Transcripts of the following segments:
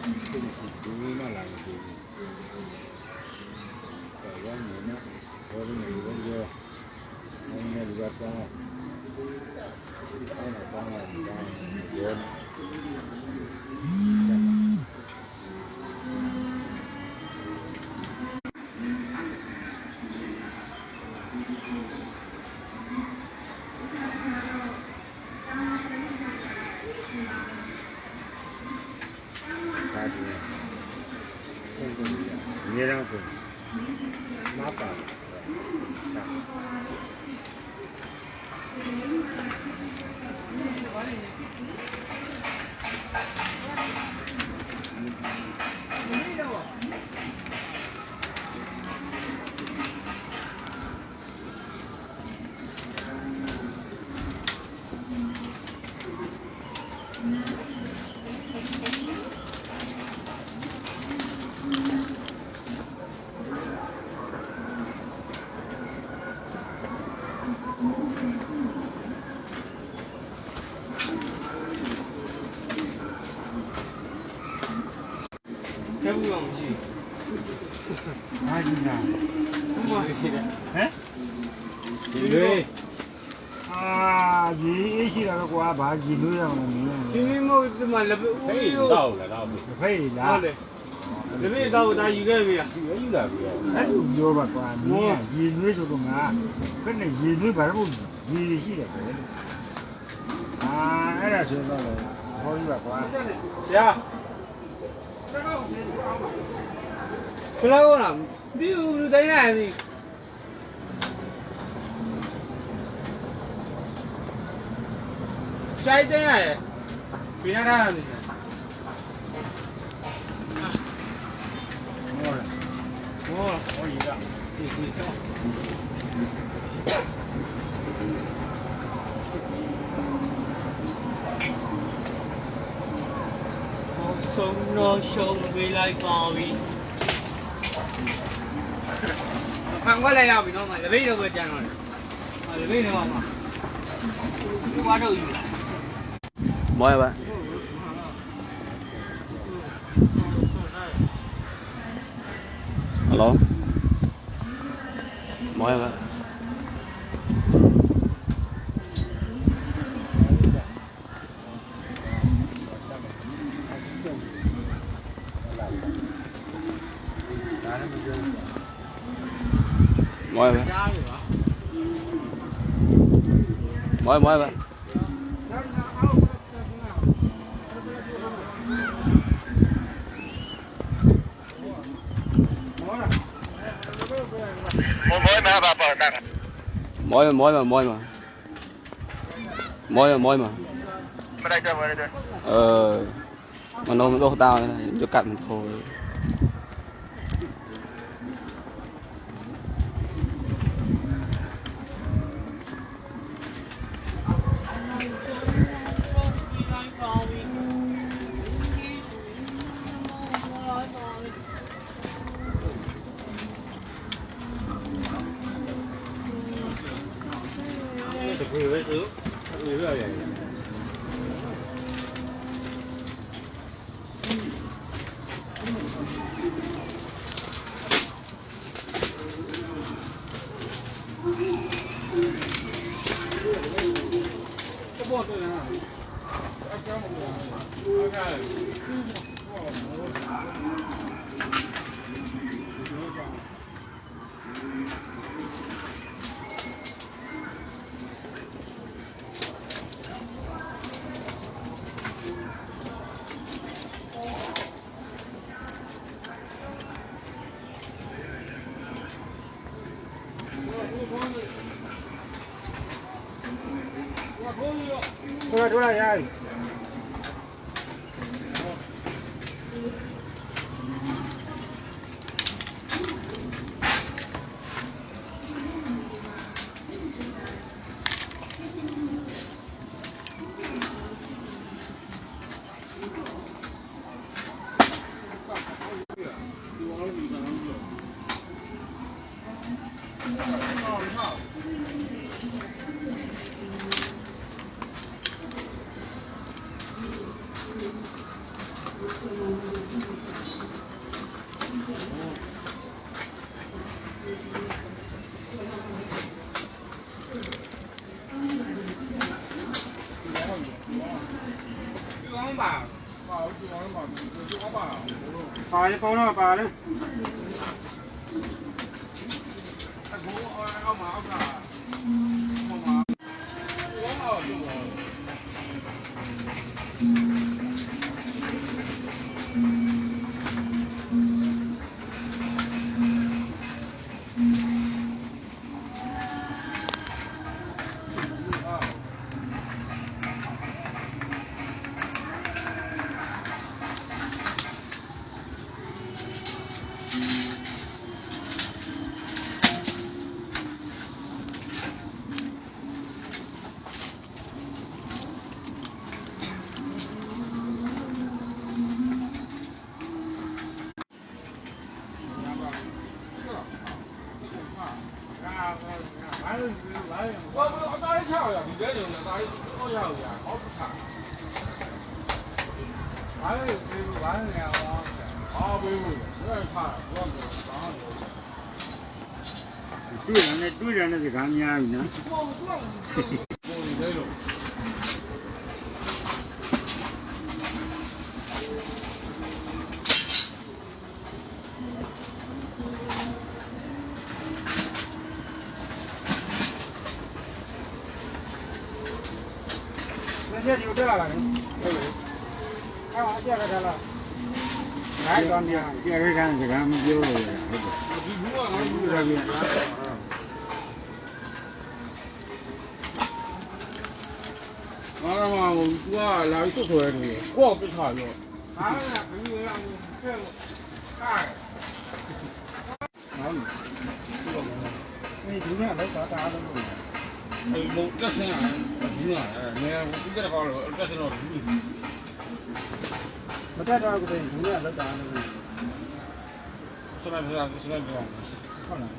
အများအားဖြင့်မပါဘူးကဲဘူးအောင် 子，麻烦。မရှိဘာကြီးလားဘူးဘာဖြစ်လဲဟမ်ဒီလေအာဒီအရှိတာတော့ကွာဘာကြီးလို့ရအောင်မင်းဒီနေ့မို့ဒီမှာလက်ဦးဟေးဟုတ်တော့လာတော့ဘူးဖေးလားတယ်လက်မေးတော့ဒါယူခဲ့ပြီလားဒီယူလာပြီအဲ့လိုပြောပါကွာမင်းကရေနွေးဆိုတော့ငါဘယ်နဲ့ရေနွေးဘာလို့ရေရှိတယ်ပဲအာအဲ့ဒါဆိုတော့ဟောကြီးပါကွာဆရာ ဘယ်လောက်လားဒီဦးတိုင်းနိုင်ပြီဆိုင်တိုင်းရတယ်ပြင်းရတာလေဟောလားဟောဟောကြီးကဒီဒီဆော ဆုံးတော့ရှုံးပေးလိုက်ပါပြီ။ခံခွက်လိုက်ရပြီနော်မလက်ပိတ်တော့ပဲကြမ်းတော့တယ်။ဟာလက် Mời mời mời. Mời mà mời mà mời mà. Mời mà mời mà. Mà đây cho mà đây cho. Ờ. Mà nó mới tao này, cho cặn thôi. တော့တ ယ်နော်တို့ တို့ရရဒီကောင်း 跳呀，你别扭了，咱都跳呀，好不看。完了，完了呀，啊，不用，不要看，不要看，然后。对人的对人的是干娘呢。这就这了，哎呦，看完这个了。来，逼啊，第二天就给他们，完了嘛，我们说，两一出来的，过不去。哎。哪里？那你今天来啥单子了？ စ်ထားရောဘာလို့လဲဘယ်လိုလဲဖဲ့ကားဟုတ်ပြီဒီကလည်းတော့တာလို့။အဲဘုံတက်ဆင်းရတယ်ဘူးလား။အဲငယ်ဒီကတော့တက်ဆင်းတော့ဘူးမတက်တော့ဘူးဒီကလည်းတော့တာလို့။ဆရာဆရာဆရာပြောဟုတ်လား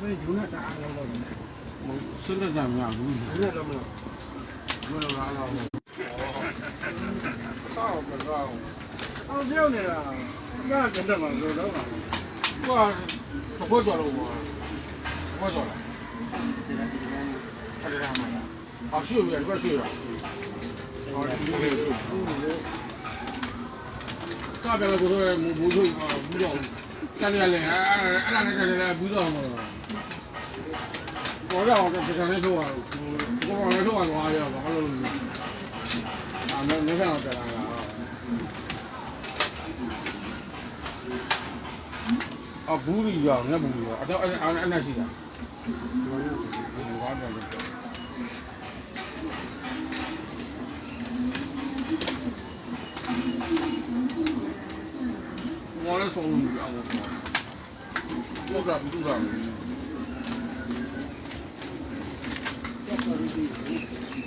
ဒီကလည်းတာလို့လို့ဟိုစနေကြများဘူးဒီကတော့မလို့။ဘယ်လိုလဲတော့။ဆောက်ကတော့အောင်ပြောနေတာငါကတော့မလို့တော့ပါဘူးသူကဘုကြော်လို့ဘော။ဘုကြော်လား။ အဲ့ဒါမှလား။အော်ရွှေ့ပြီဒီဘက်ရွှေ့တာ။အော်ဒီလိုလေ။ကားတယ်ကိုတော့မဘူးဆိုဘူးတော့တန်ရလဲအဲ့အဲ့ဒါနဲ့တည်းလည်းဘူးတော့မှာဘောတော့တကယ်လည်းတော့ဘောကလည်းတော့သွားရပါဘာလို့လဲအာမင်းလည်းတော့တလာတာအဘူးကြီးရောငါဘူးကြီးရောအတော့အဲ့အဲ့နဲ့ရှိတာဘာတော့လဲ 我那双子鱼啊，我，我咋不中咋了？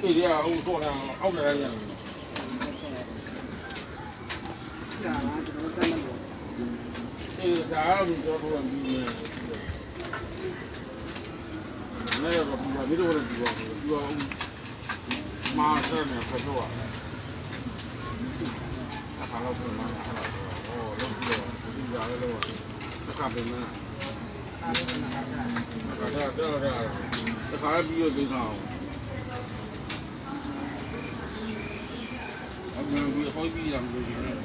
对呀，我昨天熬起来的。这，个啥时候交出的？ နည်းနည်းတော့ပြီးပါမင်းတို့လည်းပြီးပါဘူးပြီးပါဦးမာဆက်နေဆက်တော့အခါတော့ပြန်လာတာဟောလုံးပြီးတော့ဒီကြားလည်းတော့စကားပြန်လာအဲ့ဒါတော့တော့တော့ခါပြီးတော့သိဆောင်အမေကဟိုပြီးရံလို့ဒီနေ့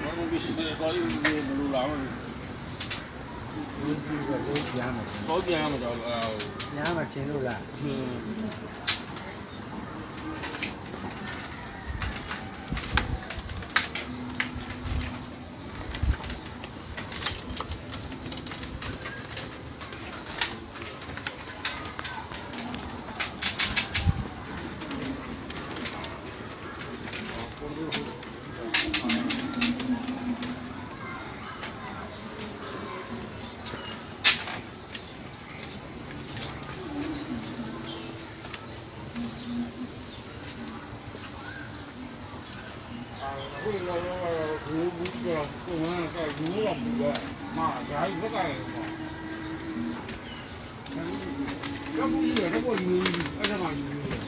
ဘာလို့ဒီစနေကောင်းလို့မလို့လာမလို့ ဘူးဘူးကဘူးကြားမှာဟုတ်ကြားမှာတော့အဲကြားမှာရှင်လို့လားဟင်း ဘူးတော့ကိုယ်ကတိုက်ဘူးတော့ဘူးတော့မအားဓာတ်ဘက်ကလည်းပေါ့ကဘူးကြီးကတော့ပေါ်ယူနေအဲ့ဒါမှယူနေတယ်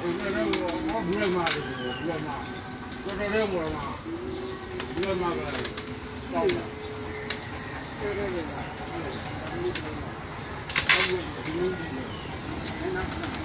အဲ့ဒါတော့ဘူးလည်းမအားဘူးဘူးလည်းမအားတော်တော်လေးမော်မှာဘူးလည်းမအားလည်းပေါ့တယ်တော်တော်လေးအဲ့ဒီဒီနေ့ဒီနေ့နားနား